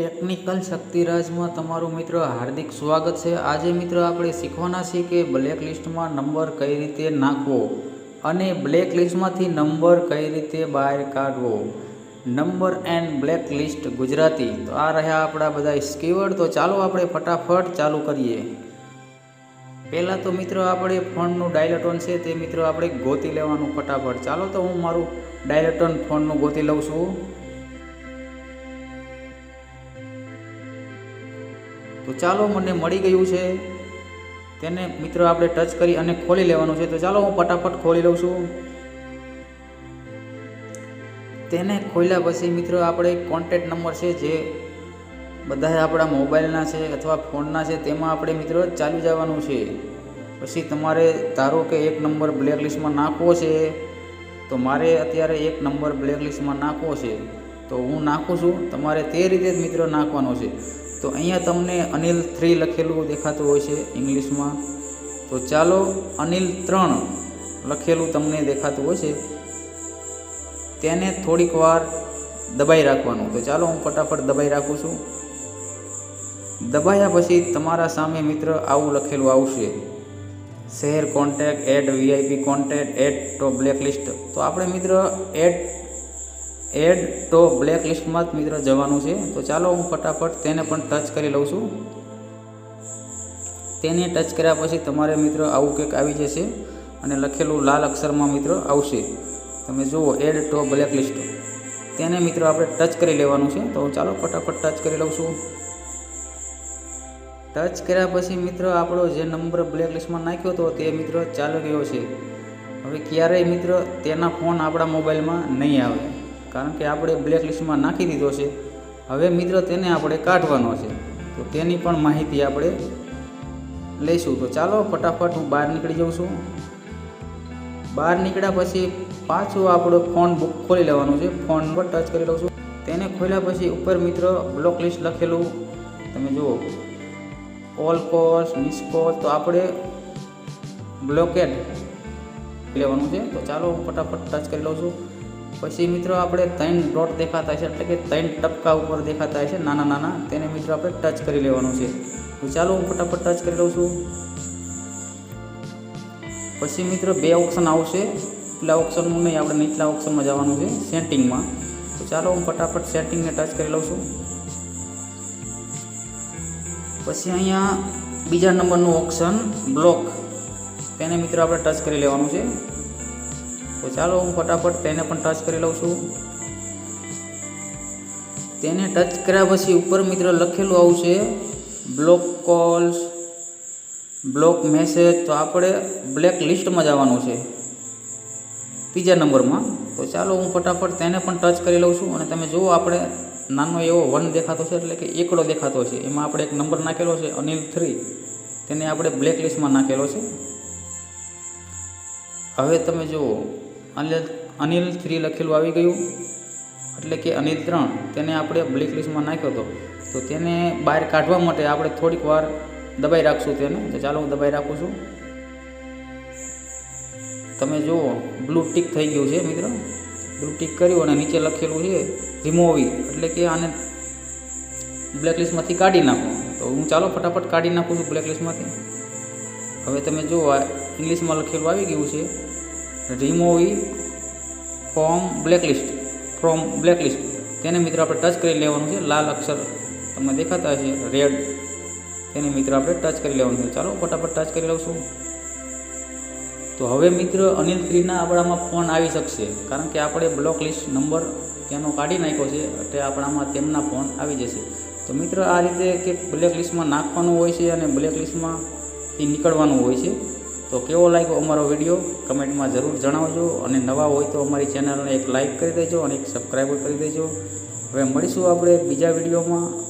Technical શક્તિરાજમાં તમારું મિત્ર હાર્દિક સ્વાગત છે. આજે મિત્ર આપણે શીખવાના છીએ કે બ્લેક લિસ્ટમાં નંબર કઈ રીતે નાખવો અને બ્લેક લિસ્ટમાંથી નંબર કઈ રીતે બહાર કાઢવો. Number and black list Gujarati. તો આ રહ્યા આપણા બધા સ્કીવર્ડ. તો ચાલો આપણે ફટાફટ ચાલુ કરીએ. પહેલાં તો મિત્રો આપણે ફોનનું ડાયલેટોન છે તે મિત્રો આપણે ગોતી લેવાનું ફટાફટ. ચાલો તો હું મારું ડાયલેટોન ફોનનું ગોતી લઉં છું. તો ચાલો મને મળી ગયું છે. તેને મિત્રો આપણે ટચ કરી અને ખોલી લેવાનું છે. તો ચાલો હું ફટાફટ ખોલી લઉં છું. તેને ખોલ્યા પછી મિત્રો આપણે કોન્ટેક્ટ નંબર છે જે બધા આપણા મોબાઈલના છે અથવા ફોનના છે તેમાં આપણે મિત્રો ચાલી જવાનું છે. પછી તમારે ધારો કે એક નંબર બ્લેક લિસ્ટમાં નાખવો છે, તો મારે અત્યારે એક નંબર બ્લેક લિસ્ટમાં નાખવો છે. તો હું નાખું છું. તમારે તે રીતે જ મિત્રો નાખવાનો છે. તો અહીંયા તમને અનિલ થ્રી લખેલું દેખાતું હોય છે ઇંગ્લિશમાં. તો ચાલો અનિલ ત્રણ લખેલું તમને દેખાતું હોય છે. તેને થોડીક વાર દબાઈ રાખવાનું. તો ચાલો હું ફટાફટ દબાઈ રાખું છું. દબાયા પછી તમારા સામે મિત્ર આવું લખેલું આવશે. Share contact, add VIP contact, add to black list તો આપણે મિત્ર એડ એડ ટો બ્લેક લિસ્ટમાં જ મિત્ર જવાનું છે. તો ચાલો હું ફટાફટ તેને પણ ટચ કરી લઉં છું. તેને ટચ કર્યા પછી તમારે મિત્ર આવું કંઈક આવી જશે અને લખેલું લાલ અક્ષરમાં મિત્ર આવશે. તમે જુઓ, એડ ટો બ્લેક લિસ્ટ. તેને મિત્રો આપણે ટચ કરી લેવાનું છે. તો ચાલો ફટાફટ ટચ કરી લઉં છું. ટચ કર્યા પછી મિત્ર આપણો જે નંબર બ્લેક લિસ્ટમાં નાખ્યો હતો તે મિત્ર ચાલી ગયો છે. હવે ક્યારેય મિત્ર તેના ફોન આપણા મોબાઈલમાં નહીં આવે. કારણ કે આપણે બ્લેક લિસ્ટમાં નાખી દીધો છે. હવે મિત્ર, તેને આપણે કાઢવાનો છે. તો તેની પણ માહિતી આપણે લઈશું. તો ચાલો, ફટાફટ હું બહાર નીકળી જાઉં છું. બહાર નીકળ્યા પછી પાછો આપણો ફોન બુક ખોલી લેવાનો છે. ફોન પર ટચ કરી લઉં છું. તેને ખોલ્યા પછી ઉપર મિત્ર બ્લોક લિસ્ટ લખેલું. તમે જુઓ. ઓલ કોલ્સ મિસ કોલ તો આપણે બ્લોકેડ લેવાનું છે. તો ચાલો, હું ફટાફટ ટચ કરી લઉં છું. પછી મિત્રો આપણે ત્રણ ડોટ દેખાતા છે એટલે કે ત્રણ ટપકા ઉપર દેખાતા છે નાના નાના, તેને મિત્રો આપણે ટચ કરી લેવાનું છે. તો ચાલો હું ફટાફટ ટચ કરી લઉં છું. પછી મિત્રો બે ઓપ્શન આવશે, પેલા ઓપ્શનનું નહીં, આપણે નીચલા ઓપ્શનમાં જવાનું છે, સેટિંગમાં. તો ચાલો હું ફટાફટ સેટિંગને ટચ કરી લઉં છું. પછી અહીંયા બીજા નંબરનું ઓપ્શન, બ્લોક. તેને મિત્રો આપણે ટચ કરી લેવાનું છે. તો ચાલો હું ફટાફટ તેને પણ ટચ કરી લઉં છું. તેને ટચ કર્યા પછી ઉપર મિત્ર લખેલું આવશે બ્લોક કોલ્સ બ્લોક મેસેજ તો આપણે બ્લેક લિસ્ટમાં જવાનું છે ત્રીજા નંબરમાં. તો ચાલો હું ફટાફટ તેને પણ ટચ કરી લઉં છું અને તમે જુઓ આપણે નાનો એવો વન દેખાતો છે એટલે કે એકડો દેખાતો છે. એમાં આપણે એક નંબર નાખેલો છે, અનિલ થ્રી તેને આપણે બ્લેક લિસ્ટમાં નાખેલો છે. હવે તમે જુઓ અનિલ અનિલ થ્રી લખેલું આવી ગયું. એટલે કે અનિલ ત્રણ. તેને આપણે બ્લેક લિસ્ટમાં નાખ્યો હતો તો તેને બહાર કાઢવા માટે આપણે થોડીક વાર દબાઈ રાખશું તેને. તો ચાલો હું દબાઈ રાખું છું. તમે જુઓ બ્લુ ટીક થઈ ગયું છે મિત્ર. બ્લુ ટીક કર્યું અને નીચે લખેલું છે રિમોવી એટલે કે આને બ્લેક લિસ્ટમાંથી કાઢી નાખો. તો હું ચાલો ફટાફટ કાઢી નાખું છું બ્લેક લિસ્ટમાંથી. હવે તમે જુઓ ઇંગ્લિશમાં લખેલું આવી ગયું છે. Remove from black list from black list તેને મિત્રો આપણે ટચ કરી લેવાનું છે. લાલ અક્ષર તમને દેખાતા હશે. રેડ તેને મિત્ર આપણે ટચ કરી લેવાનું છે. ચાલો ફટાફટ ટચ કરી લઉં છું. તો હવે મિત્ર અનિલ થ્રીના આપણામાં ફોન આવી શકશે. કારણ કે આપણે બ્લોક લિસ્ટ નંબર તેનો કાઢી નાખ્યો છે. એટલે આપણામાં તેમના ફોન આવી જશે. તો મિત્ર આ રીતે કે બ્લેક લિસ્ટમાં નાખવાનું હોય છે અને બ્લેક લિસ્ટમાંથી નીકળવાનું હોય છે. તો કેવો લાગ્યો અમારો વીડિયો? કમેન્ટમાં જરૂર જણાવજો અને નવા હોય તો અમારી ચેનલને એક લાઇક કરી દેજો અને એક સબસ્ક્રાઈબર કરી દેજો. હવે મળીશું આપણે બીજા વિડીયોમાં.